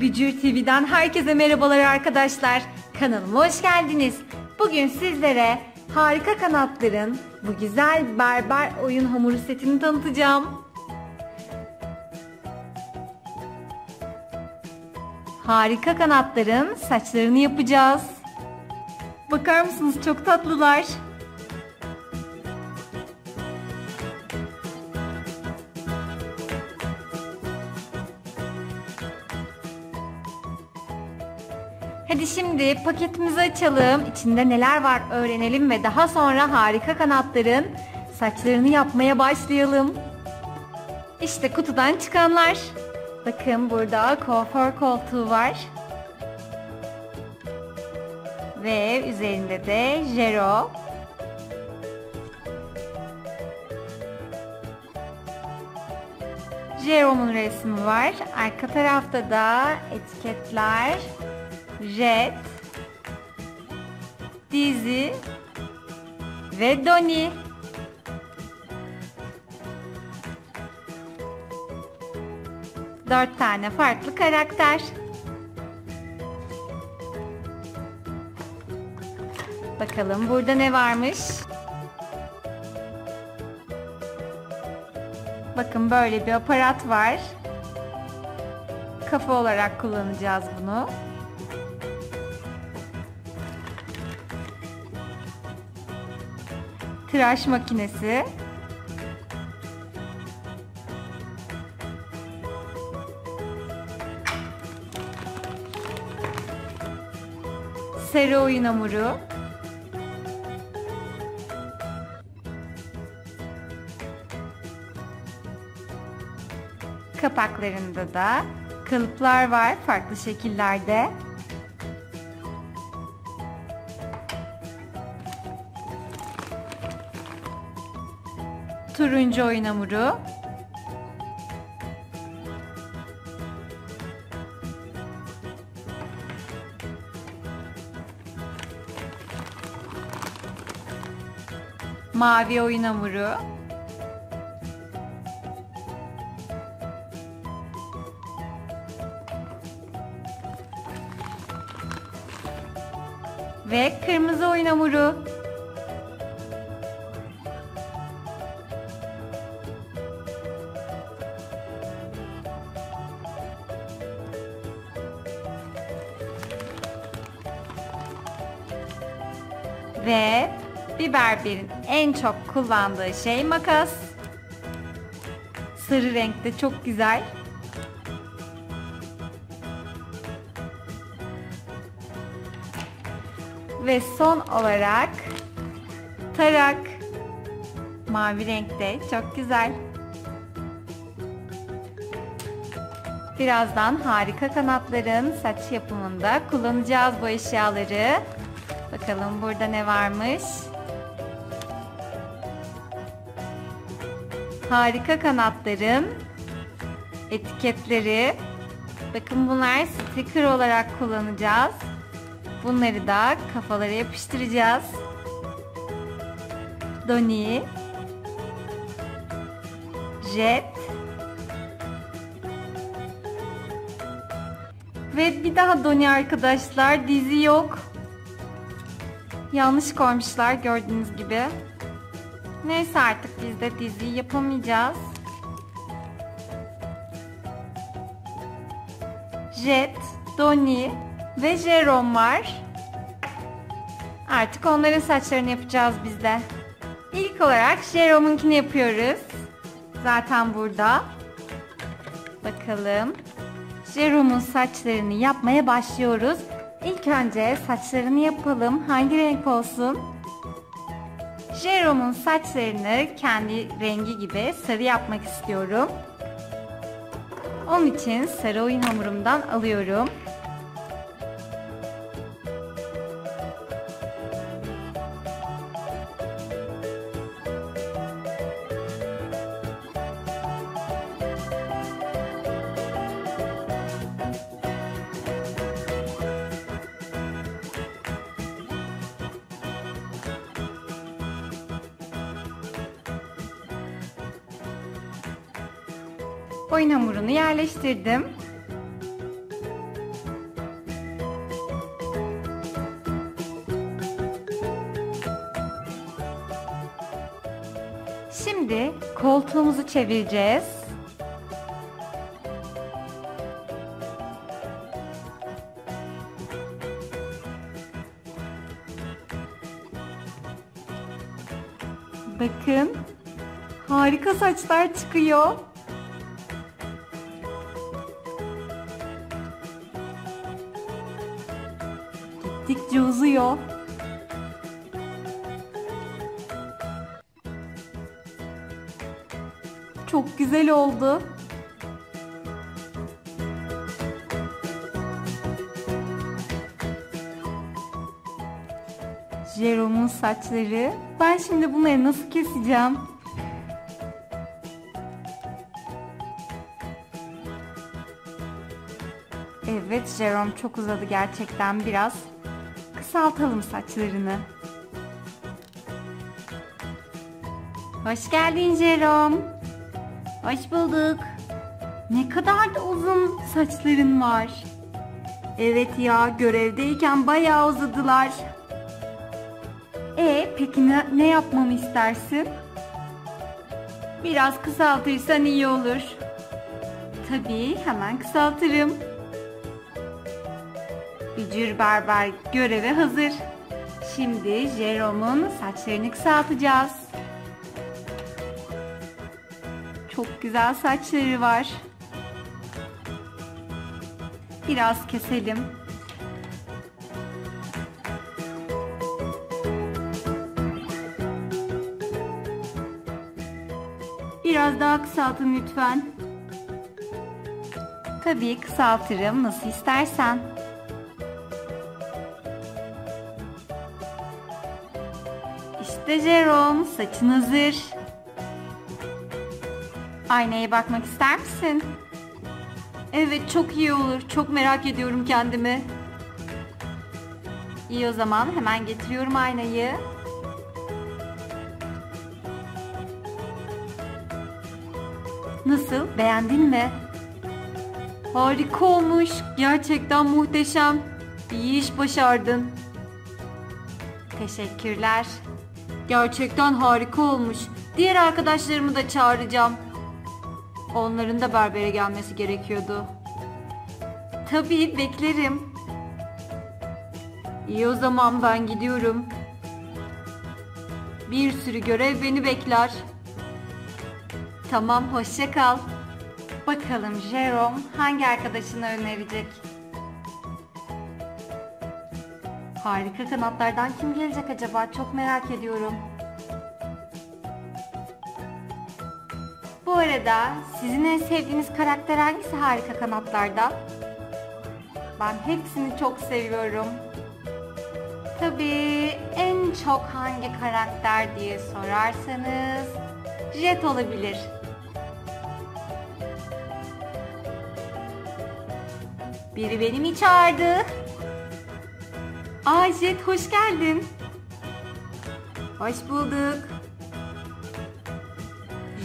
Bücür TV'den herkese merhabalar arkadaşlar. Kanalıma hoş geldiniz. Bugün sizlere harika kanatların bu güzel berber oyun hamuru setini tanıtacağım. Harika kanatların saçlarını yapacağız. Bakar mısınız çok tatlılar. Hadi şimdi paketimizi açalım. İçinde neler var öğrenelim ve daha sonra harika kanatların saçlarını yapmaya başlayalım. İşte kutudan çıkanlar. Bakın burada kuaför koltuğu var. Ve üzerinde de Jero. Jero'nun resmi var. Arka tarafta da etiketler. Jet, Dizi ve Doni. Dört tane farklı karakter. Bakalım burada ne varmış? Bakın böyle bir aparat var. Kafa olarak kullanacağız bunu. Tıraş makinesi. Sarı oyun hamuru. Kapaklarında da kalıplar var farklı şekillerde. Turuncu oyun hamuru. Mavi oyun hamuru. Ve kırmızı oyun hamuru. Ve bir berberin en çok kullandığı şey makas. Sarı renkte çok güzel. Ve son olarak tarak. Mavi renkte çok güzel. Birazdan harika kanatların saç yapımında kullanacağız bu eşyaları. Bakalım burada ne varmış? Harika kanatların etiketleri. Bakın bunlar sticker olarak kullanacağız. Bunları da kafalara yapıştıracağız. Doni Jet Ve bir daha Doni arkadaşlar dizi yok. Yanlış koymuşlar gördüğünüz gibi. Neyse artık biz de diziyi yapamayacağız. Jet, Donnie ve Jerome var. Artık onların saçlarını yapacağız biz de. İlk olarak Jerome'unkini yapıyoruz. Zaten burada. Bakalım. Jerome'un saçlarını yapmaya başlıyoruz. İlk önce saçlarını yapalım. Hangi renk olsun? Jerome'un saçlarını kendi rengi gibi sarı yapmak istiyorum. Onun için sarı oyun hamurumdan alıyorum. Oyun hamurunu yerleştirdim. Şimdi koltuğumuzu çevireceğiz. Bakın harika saçlar çıkıyor. Gittikçe. Çok güzel oldu. Jerome'un saçları. Ben şimdi bunları nasıl keseceğim? Evet Jerome çok uzadı gerçekten biraz. Kısaltalım saçlarını. Hoş geldin Jerome. Hoş bulduk. Ne kadar da uzun saçların var. Evet ya görevdeyken bayağı uzadılar. E peki ne, ne yapmamı istersin? Biraz kısaltırsan iyi olur. Tabii hemen kısaltırım. Bücür berber göreve hazır. Şimdi Jerome'un saçlarını kısaltacağız. Çok güzel saçları var. Biraz keselim. Biraz daha kısaltın lütfen. Tabii kısaltırım nasıl istersen. İşte Jerome saçın hazır. Aynaya bakmak ister misin? Evet çok iyi olur. Çok merak ediyorum kendimi. İyi o zaman hemen getiriyorum aynayı. Nasıl? Beğendin mi? Harika olmuş. Gerçekten muhteşem. İyi iş başardın. Teşekkürler. Gerçekten harika olmuş. Diğer arkadaşlarımı da çağıracağım. Onların da berbere gelmesi gerekiyordu. Tabii beklerim. İyi o zaman ben gidiyorum. Bir sürü görev beni bekler. Tamam hoşça kal. Bakalım Jerome hangi arkadaşını önerecek? Harika kanatlardan kim gelecek acaba? Çok merak ediyorum. Bu arada sizin en sevdiğiniz karakter hangisi harika kanatlarda? Ben hepsini çok seviyorum. Tabii en çok hangi karakter diye sorarsanız Jet olabilir. Biri beni mi çağırdı? Aa Jet hoş geldin. Hoş bulduk.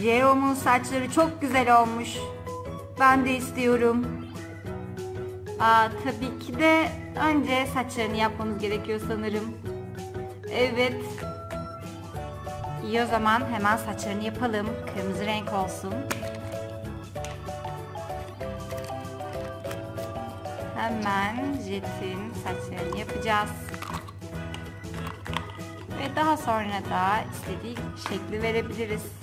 Jerome'un saçları çok güzel olmuş. Ben de istiyorum. Aa, tabii ki de önce saçlarını yapmamız gerekiyor sanırım. Evet. İyi o zaman hemen saçlarını yapalım. Kırmızı renk olsun. Hemen Jet'in saçlarını yapacağız. Ve daha sonra da istediği şekli verebiliriz.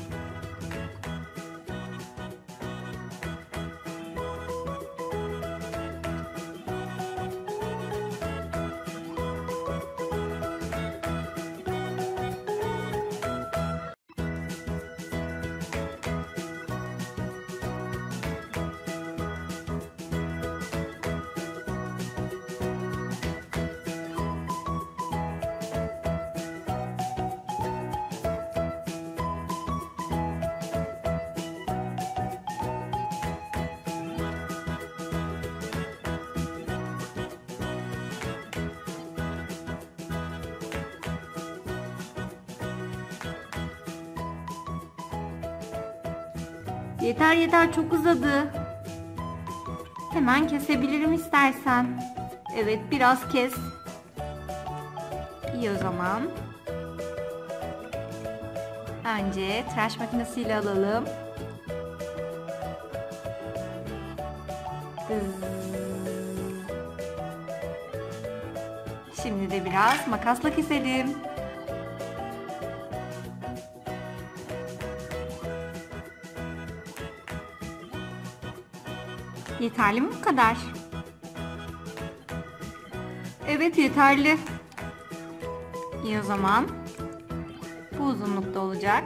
Yeter yeter çok uzadı. Hemen kesebilirim istersen. Evet biraz kes. İyi o zaman. Önce tıraş makinesiyle alalım. Şimdi de biraz makasla keselim. Yeterli mi bu kadar? Evet yeterli. İyi o zaman. Bu uzunlukta olacak.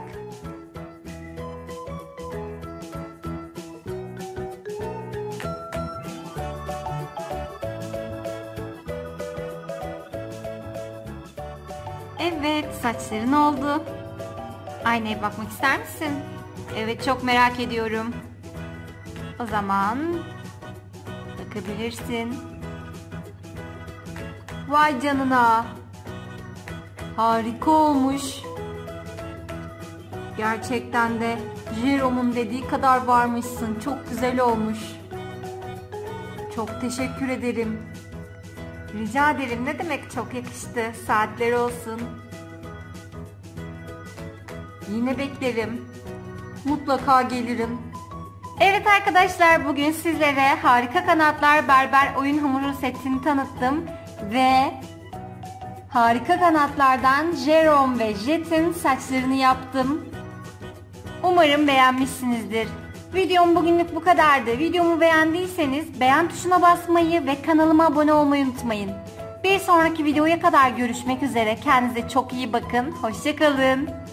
Evet, saçların oldu. Aynaya bakmak ister misin? Evet, çok merak ediyorum. O zaman bakabilirsin. Vay canına. Harika olmuş. Gerçekten de Jerome'un dediği kadar varmışsın. Çok güzel olmuş. Çok teşekkür ederim. Rica ederim. Ne demek çok yakıştı. Saatler olsun. Yine beklerim. Mutlaka gelirim. Evet arkadaşlar bugün sizlere Harika Kanatlar Berber Oyun Hamuru setini tanıttım. Ve Harika Kanatlardan Jerome ve Jet'in saçlarını yaptım. Umarım beğenmişsinizdir. Videom bugünlük bu kadardı. Videomu beğendiyseniz beğen tuşuna basmayı ve kanalıma abone olmayı unutmayın. Bir sonraki videoya kadar görüşmek üzere. Kendinize çok iyi bakın. Hoşçakalın.